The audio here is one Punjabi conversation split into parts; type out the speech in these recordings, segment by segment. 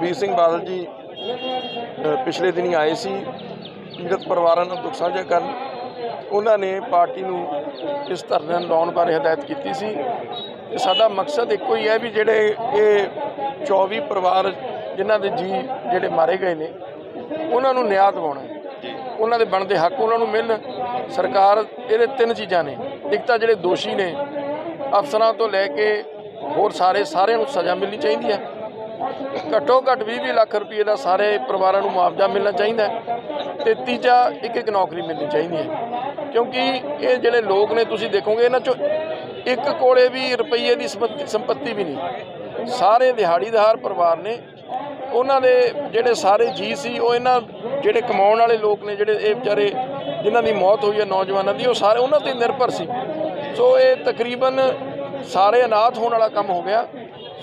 ਵੀਰ ਸਿੰਘ ਬਾਦਲ ਜੀ ਪਿਛਲੇ ਦਿਨੀ ਆਏ ਸੀ ਪੀੜਤ ਪਰਿਵਾਰਾਂ ਨਾਲ ਦੁੱਖ ਸਾਂਝਾ ਕਰਨ। ਉਹਨਾਂ ਨੇ ਪਾਰਟੀ ਨੂੰ ਇਸ ਧਰਨੇ ਨੂੰ ਲਾਉਣ ਬਾਰੇ ਹਦਾਇਤ ਕੀਤੀ ਸੀ। ਤੇ ਸਾਡਾ ਮਕਸਦ ਇੱਕੋ ਹੀ ਹੈ ਵੀ ਜਿਹੜੇ ਇਹ 24 ਪਰਿਵਾਰ ਜਿਨ੍ਹਾਂ ਦੇ ਜੀ ਜਿਹੜੇ ਮਾਰੇ ਗਏ ਨੇ, ਉਹਨਾਂ ਨੂੰ ਨਿਆਂ ਦਿਵਾਉਣਾ ਉਹਨਾਂ ਦੇ ਬਣਦੇ ਹੱਕ, ਉਹਨਾਂ ਨੂੰ ਮਿਲਣ। ਸਰਕਾਰ ਇਹਦੇ ਤਿੰਨ ਚੀਜ਼ਾਂ ਨੇ। ਇੱਕ ਤਾਂ ਜਿਹੜੇ ਦੋਸ਼ੀ ਨੇ, ਅਫਸਰਾਂ ਤੋਂ ਲੈ ਕੇ ਹੋਰ ਸਾਰੇ, ਸਾਰਿਆਂ ਨੂੰ ਸਜ਼ਾ ਮਿਲਣੀ ਚਾਹੀਦੀ ਹੈ। ਘੱਟੋ ਘੱਟ 20-20 ਲੱਖ ਰੁਪਏ ਦਾ ਸਾਰੇ ਪਰਿਵਾਰਾਂ ਨੂੰ ਮੁਆਵਜ਼ਾ ਮਿਲਣਾ ਚਾਹੀਦਾ ਤੇ ਤੀਜਾ ਇੱਕ ਇੱਕ ਨੌਕਰੀ ਮਿਲਣੀ ਚਾਹੀਦੀ ਹੈ। ਕਿਉਂਕਿ ਇਹ ਜਿਹੜੇ ਲੋਕ ਨੇ, ਤੁਸੀਂ ਦੇਖੋਗੇ ਇਹਨਾਂ ਚੋਂ ਇੱਕ ਕੋਲੇ ਵੀ ਰੁਪਈਏ ਦੀ ਸੰਪਤੀ ਵੀ ਨਹੀਂ। ਸਾਰੇ ਦਿਹਾੜੀਦਾਰ ਪਰਿਵਾਰ ਨੇ, ਉਹਨਾਂ ਦੇ ਜਿਹੜੇ ਸਾਰੇ ਜੀ ਸੀ, ਉਹ ਇਹਨਾਂ ਜਿਹੜੇ ਕਮਾਉਣ ਵਾਲੇ ਲੋਕ ਨੇ, ਜਿਹੜੇ ਇਹ ਵਿਚਾਰੇ ਜਿਨ੍ਹਾਂ ਦੀ ਮੌਤ ਹੋਈ ਹੈ, ਨੌਜਵਾਨਾਂ ਦੀ, ਉਹ ਸਾਰੇ ਉਹਨਾਂ ਤੇ ਨਿਰਭਰ ਸੀ। ਸੋ ਇਹ ਤਕਰੀਬਨ ਸਾਰੇ ਅਨਾਥ ਹੋਣ ਵਾਲਾ ਕੰਮ ਹੋ ਗਿਆ।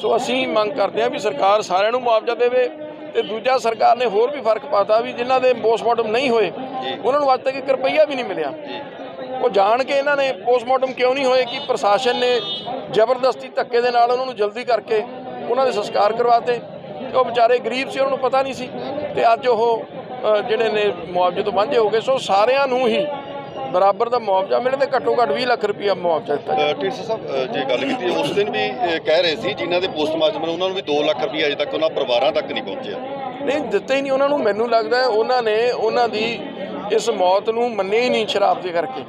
ਸੋ ਅਸੀਂ ਮੰਗ ਕਰਦੇ ਹਾਂ ਵੀ ਸਰਕਾਰ ਸਾਰਿਆਂ ਨੂੰ ਮੁਆਵਜ਼ਾ ਦੇਵੇ ਤੇ ਦੂਜਾ ਸਰਕਾਰ ਨੇ ਹੋਰ ਵੀ ਫ਼ਰਕ ਪਾਤਾ ਵੀ ਜਿਨ੍ਹਾਂ ਦੇ ਪੋਸਟਮਾਰਟਮ ਨਹੀਂ ਹੋਏ ਉਹਨਾਂ ਨੂੰ ਅੱਜ ਤੱਕ ਇੱਕ ਰੁਪਈਆ ਵੀ ਨਹੀਂ ਮਿਲਿਆ। ਉਹ ਜਾਣ ਕੇ ਇਹਨਾਂ ਨੇ ਪੋਸਟਮਾਰਟਮ ਕਿਉਂ ਨਹੀਂ ਹੋਏ ਕਿ ਪ੍ਰਸ਼ਾਸਨ ਨੇ ਜ਼ਬਰਦਸਤੀ ਧੱਕੇ ਦੇ ਨਾਲ ਉਹਨਾਂ ਨੂੰ ਜਲਦੀ ਕਰਕੇ ਉਹਨਾਂ ਦੇ ਸੰਸਕਾਰ ਕਰਵਾਤੇ ਤੇ ਉਹ ਵਿਚਾਰੇ ਗਰੀਬ ਸੀ ਉਹਨਾਂ ਨੂੰ ਪਤਾ ਨਹੀਂ ਸੀ ਤੇ ਅੱਜ ਉਹ ਜਿਹੜੇ ਨੇ ਮੁਆਵਜ਼ੇ ਤੋਂ ਵਾਂਝੇ ਹੋ ਗਏ। ਸੋ ਸਾਰਿਆਂ ਨੂੰ ਹੀ ਬਰਾਬਰ ਦਾ ਮੁਆਵਜ਼ਾ ਮਿਲੇ ਤੇ ਘੱਟੋ ਘੱਟ 20 ਲੱਖ ਰੁਪਇਆ ਮੁਆਵਜ਼ਾ ਦਿੱਤਾ ਜਾਵੇ। ਢੀਂਡਸਾ ਸਾਹਿਬ ਅ, ਜੇ ਗੱਲ ਕੀਤੀ ਉਸ ਦਿਨ ਵੀ ਅ, ਕਹਿ ਰਹੇ ਸੀ ਜਿਨ੍ਹਾਂ ਦੇ ਪੋਸਟਮਾਰਟਮ ਨੇ ਉਹਨਾਂ ਨੂੰ ਵੀ 2 ਲੱਖ ਰੁਪਏ ਅਜੇ ਤੱਕ ਉਹਨਾਂ ਪਰਿਵਾਰਾਂ ਤੱਕ ਨਹੀਂ ਪਹੁੰਚਿਆ। ਨਹੀਂ ਦਿੱਤੇ ਹੀ ਨਹੀਂ ਉਹਨਾਂ ਨੂੰ ਮੈਨੂੰ ਲੱਗਦਾ ਹੈ ਉਹਨਾਂ ਨੇ ਉਹਨਾਂ ਦੀ ਇਸ ਮੌਤ ਨੂੰ ਮੰਨੇ ਹੀ ਨਹੀਂ ਸ਼ਰਾਬ ਦੇ ਕਰਕੇ।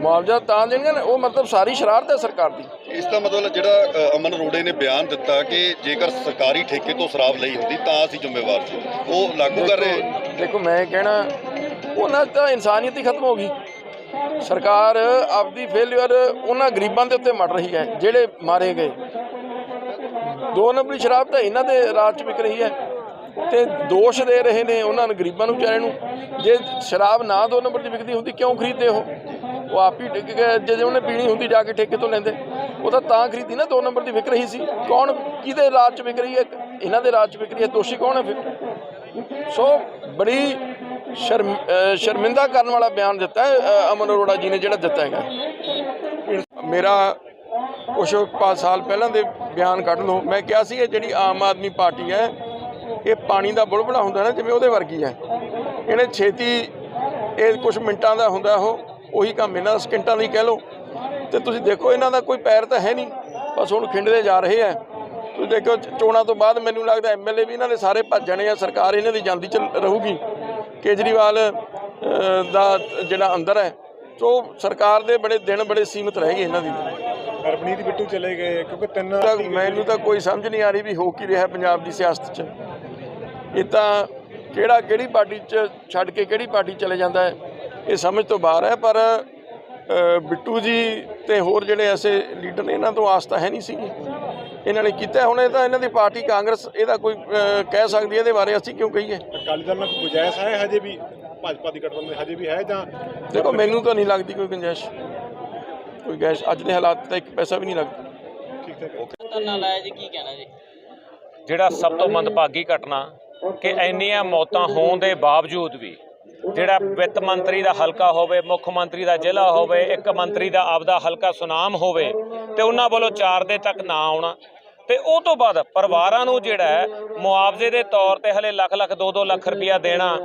ਮੁਆਵਜ਼ਾ ਤਾਂ ਦੇਣਗੇ ਨਾ ਉਹ ਮਤਲਬ ਸਾਰੀ ਸ਼ਰਾਰਤ ਹੈ ਸਰਕਾਰ ਦੀ। ਇਸ ਦਾ ਮਤਲਬ ਜਿਹੜਾ ਅ, ਅਮਨ ਰੋੜੇ ਨੇ ਬਿਆਨ ਦਿੱਤਾ ਕਿ ਜੇਕਰ ਸਰਕਾਰੀ ਠੇਕੇ ਤੋਂ ਸ਼ਰਾਬ ਲਈ ਹੁੰਦੀ ਤਾਂ ਅਸੀਂ ਜ਼ਿੰਮੇਵਾਰ ਸੀ। ਉਹ ਲਾਗੂ ਕਰ ਰਹੇ ਦੇਖੋ ਮੈਂ ਕਹਿਣਾ ਉਹਨਾਂ 'ਚ ਤਾਂ ਇਨਸਾਨੀਅਤ ਹੀ ਖਤਮ ਹੋ ਗਈ। ਸਰਕਾਰ ਆਪਦੀ ਫੇਲਿਅਰ ਉਹਨਾਂ ਗਰੀਬਾਂ ਦੇ ਉੱਤੇ ਮੜ ਰਹੀ ਹੈ, ਜਿਹੜੇ ਮਾਰੇ ਗਏ। ਦੋ ਨੰਬਰੀ ਸ਼ਰਾਬ ਤਾਂ ਇਹਨਾਂ ਦੇ ਰਾਜ 'ਚ ਵਿਕ ਰਹੀ ਹੈ ਤੇ ਦੋਸ਼ ਦੇ ਰਹੇ ਨੇ ਉਹਨਾਂ ਨੂੰ, ਗਰੀਬਾਂ ਨੂੰ, ਵਿਚਾਰਿਆਂ ਨੂੰ। ਜੇ ਸ਼ਰਾਬ ਨਾ ਦੋ ਨੰਬਰ ਦੀ ਵਿਕਦੀ ਹੁੰਦੀ, ਕਿਉਂ ਖਰੀਦਦੇ ਉਹ? ਉਹ ਆਪ ਹੀ ਟਿਕ ਗਏ, ਜੇ ਉਹਨੇ ਪੀਣੀ ਹੁੰਦੀ ਜਾ ਕੇ ਠੇਕੇ ਤੋਂ ਲੈਂਦੇ। ਉਹ ਤਾਂ ਤਾਂ ਖਰੀਦੀ ਨਾ ਦੋ ਨੰਬਰ ਦੀ ਵਿਕ ਰਹੀ ਸੀ। ਕੌਣ ਕਿਹਦੇ ਰਾਜ 'ਚ ਵਿਕ ਰਹੀ ਹੈ? ਇਹਨਾਂ ਦੇ ਰਾਜ 'ਚ ਵਿਕ ਰਹੀ ਹੈ, ਦੋਸ਼ੀ ਕੌਣ ਹੈ ਫਿਰ? ਸੋ ਬੜੀ ਸ਼ਰਮਿੰਦਾ ਕਰਨ ਵਾਲਾ ਬਿਆਨ ਦਿੱਤਾ ਹੈ ਅਮਨ ਅਰੋੜਾ ਜੀ ਨੇ ਜਿਹੜਾ ਦਿੱਤਾ ਹੈਗਾ। ਮੇਰਾ ਕੁਛ ਪੰਜ ਸਾਲ ਪਹਿਲਾਂ ਦੇ ਬਿਆਨ ਕੱਢ ਲਓ। ਮੈਂ ਕਿਹਾ ਸੀ ਇਹ ਜਿਹੜੀ ਆਮ ਆਦਮੀ ਪਾਰਟੀ ਹੈ, ਇਹ ਪਾਣੀ ਦਾ ਬੁਲਬੁਲਾ ਹੁੰਦਾ ਨਾ, ਜਿਵੇਂ ਉਹਦੇ ਵਰਗੀ ਹੈ। ਇਹਨੇ ਛੇਤੀ ਇਹ ਕੁਝ ਮਿੰਟਾਂ ਦਾ ਹੁੰਦਾ, ਉਹ ਉਹੀ ਕੰਮ ਇਹਨਾਂ ਸਕਿੰਟਾਂ ਲਈ ਕਹਿ ਲਓ। ਤੇ ਤੁਸੀਂ ਦੇਖੋ, ਇਹਨਾਂ ਦਾ ਕੋਈ ਪੈਰ ਤਾਂ ਹੈ ਨਹੀਂ। ਬਸ ਹੁਣ ਖਿੰਡਦੇ ਜਾ ਰਹੇ ਆ ਤੁਸੀਂ ਦੇਖੋ, ਚੋਣਾਂ ਤੋਂ ਬਾਅਦ ਮੈਨੂੰ ਲੱਗਦਾ ਐਮਐਲਏ ਵੀ ਇਹਨਾਂ ਦੇ ਸਾਰੇ ਭੱਜ ਜਾਣੇ ਆ, ਸਰਕਾਰ ਇਹਨਾਂ ਦੀ ਜਾਂਦੀ ਚ ਰਹੂਗੀ। ਕੇਜਰੀਵਾਲ ਦਾ ਜਿਹੜਾ ਅੰਦਰ ਹੈ ਸੋ ਸਰਕਾਰ ਦੇ ਬੜੇ ਦਿਨ ਬੜੇ ਸੀਮਿਤ ਰਹਿ ਗਏ ਇਹਨਾਂ ਦੀ। ਹਰਪ੍ਰੀਤ ਬਿੱਟੂ ਚਲੇ ਗਏ ਕਿਉਂਕਿ ਤਿੰਨ ਮੈਨੂੰ ਤਾਂ ਕੋਈ ਸਮਝ ਨਹੀਂ ਆ ਰਹੀ ਵੀ ਹੋ ਕੀ ਰਿਹਾ ਪੰਜਾਬ ਦੀ ਸਿਆਸਤ 'ਚ। ਇਹ ਤਾਂ ਕਿਹੜਾ ਕਿਹੜੀ ਪਾਰਟੀ 'ਚ ਛੱਡ ਕੇ ਕਿਹੜੀ ਪਾਰਟੀ ਚਲੇ ਜਾਂਦਾ ਹੈ ਇਹ ਸਮਝ ਤੋਂ ਬਾਹਰ ਹੈ ਪਰ ਬਿੱਟੂ ਜੀ ਤੇ ਹੋਰ ਜਿਹੜੇ ਐਸੇ ਲੀਡਰ ਨੇ ਇਹਨਾਂ ਤੋਂ ਆਸ ਤਾਂ ਹੈ ਨਹੀਂ ਸੀ ਇਹਨਾਂ ਨੇ ਕੀਤਾ ਹੁਣ ਇਹ ਤਾਂ ਇਹਨਾਂ ਦੀ ਪਾਰਟੀ ਕਾਂਗਰਸ ਇਹਦਾ ਕੋਈ ਕਹਿ ਸਕਦੀ ਹੈ ਇਹਦੇ ਬਾਰੇ ਅਸੀਂ ਕਿਉਂ ਕਹੀਏ? ਅਕਾਲੀ ਦਲ ਨਾਲ ਕੋਈ ਗੁੰਜਾਇਸ਼ ਹੈ ਹਜੇ ਵੀ? ਭਾਜਪਾ ਦੀ ਗਠਬੰਧਨ ਹਜੇ ਵੀ ਹੈ ਜਾਂ ਦੇਖੋ ਮੈਨੂੰ ਤਾਂ ਨਹੀਂ ਲੱਗਦੀ ਕੋਈ ਗੁੰਜਾਇਸ਼। ਕੋਈ ਗੈਸ਼ ਅੱਜ ਦੇ ਹਾਲਾਤ ਤਾਂ ਇੱਕ ਪੈਸਾ ਵੀ ਨਹੀਂ ਲੱਗਦਾ। ਠੀਕ ਠਾਕ ਧਰਨਾ ਲਾਇਆ ਜੀ ਕੀ ਕਹਿਣਾ ਜੀ? ਜਿਹੜਾ ਸਭ ਤੋਂ ਮੰਦਭਾਗੀ ਘਟਨਾ ਕਿ ਇੰਨੀਆਂ ਮੌਤਾਂ ਹੋਣ ਦੇ ਬਾਵਜੂਦ ਵੀ ਜਿਹੜਾ ਵਿੱਤ ਮੰਤਰੀ ਦਾ ਹਲਕਾ ਹੋਵੇ, ਮੁੱਖ ਮੰਤਰੀ ਦਾ ਜ਼ਿਲ੍ਹਾ ਹੋਵੇ, ਇੱਕ ਮੰਤਰੀ ਦਾ ਆਪਦਾ ਹਲਕਾ ਸੁਨਾਮ ਹੋਵੇ, ਤੇ ਉਹਨਾਂ ਵੱਲੋਂ 4 ਦੇ ਤੱਕ ਨਾ ਆਉਣਾ। ਤੇ ਉਹ ਤੋਂ ਬਾਅਦ ਪਰਿਵਾਰਾਂ ਨੂੰ ਜਿਹੜਾ ਮੁਆਵਜ਼ੇ ਦੇ ਤੌਰ ਤੇ ਹਲੇ ਲੱਖ ਲੱਖ 2-2 ਲੱਖ ਰੁਪਇਆ ਦੇਣਾ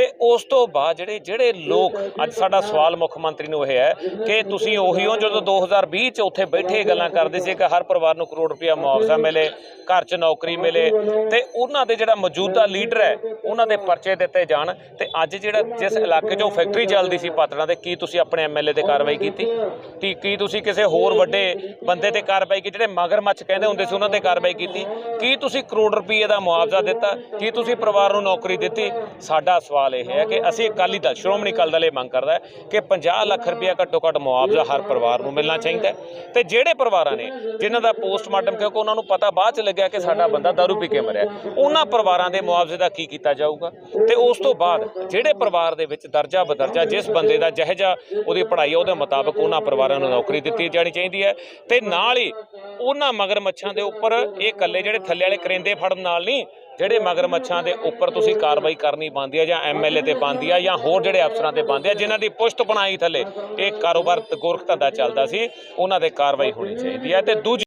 ਤੇ ਉਸ ਤੋਂ ਬਾਅਦ ਜਿਹੜੇ ਜਿਹੜੇ ਲੋਕ ਅੱਜ ਸਾਡਾ ਸਵਾਲ ਮੁੱਖ ਮੰਤਰੀ ਨੂੰ ਇਹ ਹੈ ਕਿ ਤੁਸੀਂ ਉਹੀ ਹੋ ਜਦੋਂ 2020 ਚ ਉੱਥੇ ਬੈਠੇ ਗੱਲਾਂ ਕਰਦੇ ਸੀ ਕਿ ਹਰ ਪਰਿਵਾਰ ਨੂੰ ਕਰੋੜ ਰੁਪਇਆ ਮੁਆਵਜ਼ਾ ਮਿਲੇ, ਘਰ 'ਚ ਨੌਕਰੀ ਮਿਲੇ ਤੇ ਉਹਨਾਂ ਦੇ ਜਿਹੜਾ ਮੌਜੂਦਾ ਲੀਡਰ ਹੈ, ਉਹਨਾਂ ਦੇ ਪਰਚੇ ਦਿੱਤੇ ਜਾਣ ਤੇ ਅੱਜ ਜਿਹੜਾ ਜਿਸ ਇਲਾਕੇ 'ਚੋਂ ਫੈਕਟਰੀ ਚੱਲਦੀ ਸੀ ਪਾਤੜਾਂ ਦੇ, ਕੀ ਤੁਸੀਂ ਆਪਣੇ ਐਮਐਲਏ ਤੇ ਕਾਰਵਾਈ ਕੀਤੀ? ਕੀ ਕੀ ਤੁਸੀਂ ਕਿਸੇ ਹੋਰ ਵੱਡੇ ਬੰਦੇ ਤੇ ਕਾਰਵਾਈ ਕੀਤੀ ਜਿਹੜੇ ਮਗਰਮੱਛ ਕਹਿੰਦੇ ਹੁੰਦੇ ਸੀ, ਉਹਨਾਂ ਤੇ ਕਾਰਵਾਈ ਕੀਤੀ? ਕੀ ਤੁਸੀਂ ਕਰੋੜ ਰੁਪਏ ਦਾ ਮੁਆਵਜ਼ਾ ਦਿੱਤਾ? ਕੀ ਤੁਸੀਂ ਪਰਿਵਾਰ ਨੂੰ ਨੌਕਰੀ ਦਿੱਤੀ? ਸਾਡਾ ਸਵਾਲ ਇਹ ਹੈ ਕਿ ਅਸੀਂ ਅਕਾਲੀ ਦਲ, ਸ਼੍ਰੋਮਣੀ ਅਕਾਲੀ ਦਲ ਇਹ ਮੰਗ ਕਰਦਾ ਹੈ ਕਿ 50 ਲੱਖ ਰੁਪਇਆ ਘੱਟੋ ਘੱਟ ਮੁਆਵਜ਼ਾ ਹਰ ਪਰਿਵਾਰ ਨੂੰ ਮਿਲਣਾ ਚਾਹੀਦਾ ਤੇ ਜਿਹੜੇ ਪਰਿਵਾਰਾਂ ਨੇ, ਜਿਨ੍ਹਾਂ ਦਾ ਪੋਸਟਮਾਰਟਮ ਕਿਉਂਕਿ ਉਹਨਾਂ ਨੂੰ ਪਤਾ ਬਾਅਦ ਚ ਲੱਗਿਆ ਕਿ ਸਾਡਾ ਬੰਦਾ ਦਾਰੂ ਪੀ ਕੇ ਮਰਿਆ ਉਹਨਾਂ ਪਰਿਵਾਰਾਂ ਦੇ ਮੁਆਵਜ਼ੇ ਦਾ ਕੀ ਕੀਤਾ ਜਾਊਗਾ? ਤੇ ਉਸ ਤੋਂ ਬਾਅਦ ਜਿਹੜੇ ਪਰਿਵਾਰ ਦੇ ਵਿੱਚ ਦਰਜਾ ਬਦਰਜਾ ਜਿਸ ਬੰਦੇ ਦਾ ਜਿਹਜਾ ਉਹਦੀ ਪੜ੍ਹਾਈ ਉਹਦੇ ਮੁਤਾਬਕ ਉਹਨਾਂ ਪਰਿਵਾਰਾਂ ਨੂੰ ਨੌਕਰੀ ਦਿੱਤੀ ਜਾਣੀ ਚਾਹੀਦੀ ਹੈ। ਤੇ ਨਾਲ ਹੀ ਉਹਨਾਂ ਮਗਰਮੱਛਾਂ ਦੇ ਉੱਪਰ ਇਹ ਇਕੱਲੇ ਜਿਹੜੇ ਥੱਲੇ ਵਾਲੇ ਕਰਿੰਦੇ ਫੜਨ ਨਾਲ ਨਹੀਂ ਜਿਹੜੇ ਮਗਰਮੱਛਾਂ ਦੇ ਉੱਪਰ ਤੁਸੀਂ ਕਾਰਵਾਈ ਕਰਨੀ ਬਣਦੀ ਹੈ ਜਾਂ ਐਮਐਲਏ ਤੇ ਬਣਦੀ ਆ ਜਾਂ ਹੋਰ ਜਿਹੜੇ ਅਫਸਰਾਂ ਤੇ ਬਣਦੇ ਆ, ਜਿਨ੍ਹਾਂ ਦੀ ਪੁਸ਼ਤ ਬਣਾਈ ਥੱਲੇ, ਇਹ ਕਾਰੋਬਾਰ ਗੋਰਖ ਧੰਦਾ ਚੱਲਦਾ ਸੀ, ਉਹਨਾਂ ਤੇ ਕਾਰਵਾਈ ਹੋਣੀ ਚਾਹੀਦੀ ਹੈ ਤੇ ਦੂਜੀ